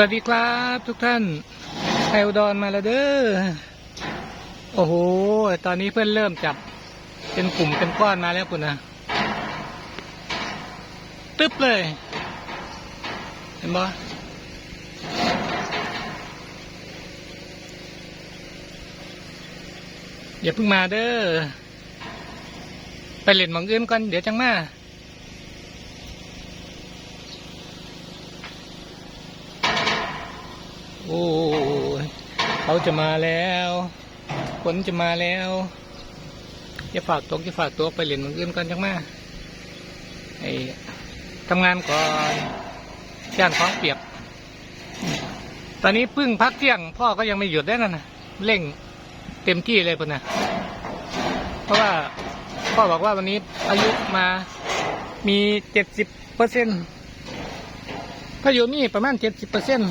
วัสดีครับทุกท่านไทยอุดรมาแล้วเด้อ โอ้โห ตอนนี้เพื่อนเริ่มจับ เป็นกลุ่มเป็นก้อนมาแล้วคุณนะ ตึ๊บเลย เห็นบ่อย่าเพิ่งมาเด้อ ไปเล่นมองอื่นก่อนเดี๋ยวจังมา โอ้ยเขาจะมาแล้วฝนจะมาแล้วอย่าฝากตกอย่าฝากตัวไปเรียนมืออื่นก่อนจังมาไอ้ทำงานก่อนย่านของเปียกตอนนี้พึ่งพักเที่ยง พ่อก็ยังไม่หยุดได้นั่นนะเร่งเต็มที่เลยพุ่นนะเพราะว่าพ่อบอกว่าวันนี้อายุมามีเจ็ดสิบเปอร์เซ็นต์พายุนี่ประมาณเจ็ดสิบเปอร์เซ็นต์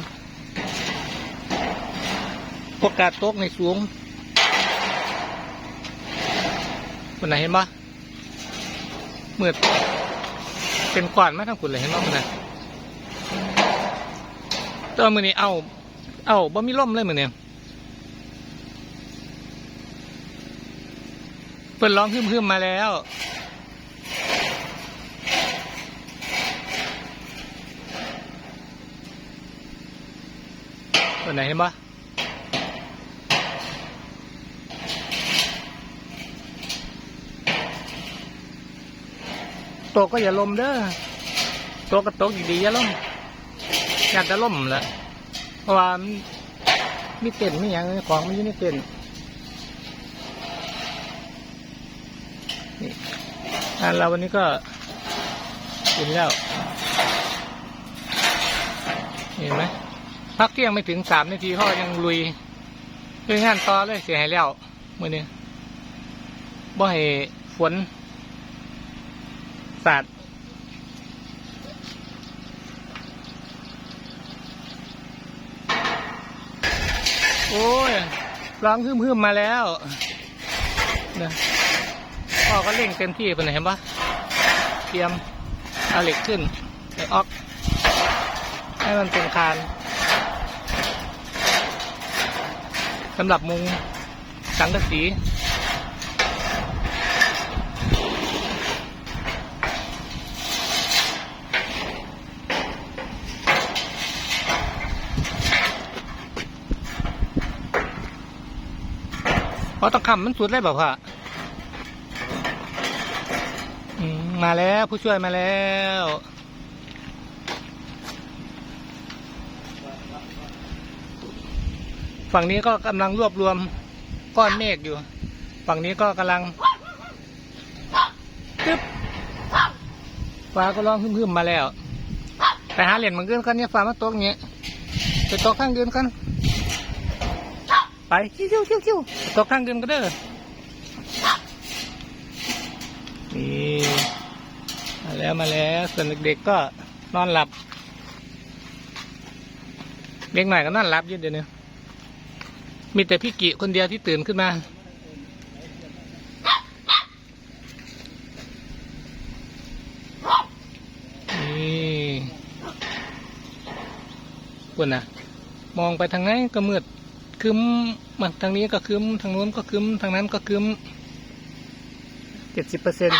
โอกาสตกในสูงคนไหนเห็นปะเมื่อเป็นกวานมทั้งคุณเลยเห็นปะคนไหนตัวมือนี้เอา เอาบ่มีล่มเลยมือเนี่ยเปิดร้องฮึ่มๆมาแล้วคนไหนเห็นปะ ตกก็อย่าลมเด้อตกก็ตกดีๆอย่าลมอยากจะล่มแหละเพราะว่ามีเต็นท์มีอย่างของมันอยู่ในเต็นนี่งานเราวันนี้ก็กินแล้วเห็นไหมพักเที่ยงไม่ถึงสามนาทีพ่อยังลุยด้วยงานต่อเลยเสียหายแล้วมื่อนี้บ่ให้ฝน สัตว์ โอ้ย ร้องฮึมฮึมๆมาแล้วนี่ยพ่อก็เร่งเต็มที่ไปไหนเห็นปะเตรียมเอาเหล็กขึ้นไอ้ออก ให้มันเป็นคานสำหรับมุงสังกะสี พราะต้องคำมันสุดเลยแบบว่ามมาแล้วผู้ช่วยมาแล้วฝั่งนี้ก็กำลังรวบรวมก้อนเมฆอยู่ ฝั่งนี้ก็กำลังตึ๊บฟ้าก็ร้องฮึ่มๆมาแล้ว ไปหาเหรียญมังเกินกันเนี่ยฟ้ามาตกอย่างเงี้ยไปตกข้างเดือนกัน ไปคิวคิวคิวคิวตกทางเดินก็เด้อนี่มาแล้วมาแล้วส่วนเด็กๆก็นอนหลับ เด็กหน่อยก็นอนหลับอยืดเดี๋ยวนี้มีแต่พี่กิคนเดียวที่ตื่นขึ้นมานี่ปุ่นนะมองไปทางไหนก็มืด คึมมาทางนี้ก็คึมทางนู้นก็คึมทางนั้นก็คึมเจ็ดสิบเปอร์เซ็น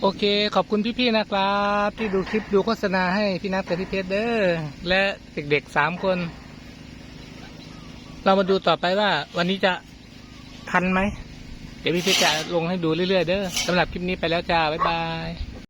โอเค ขอบคุณพี่ ๆ นะครับ ที่ดูคลิปดูโฆษณาให้พี่นัทกับพี่เพชรเด้อและเด็กๆสามคน เรามาดูต่อไปว่า วันนี้จะทันไหม เดี๋ยวพี่เพชรจะลงให้ดูเรื่อย ๆ เด้อสำหรับคลิปนี้ไปแล้วจ้า บ๊ายบาย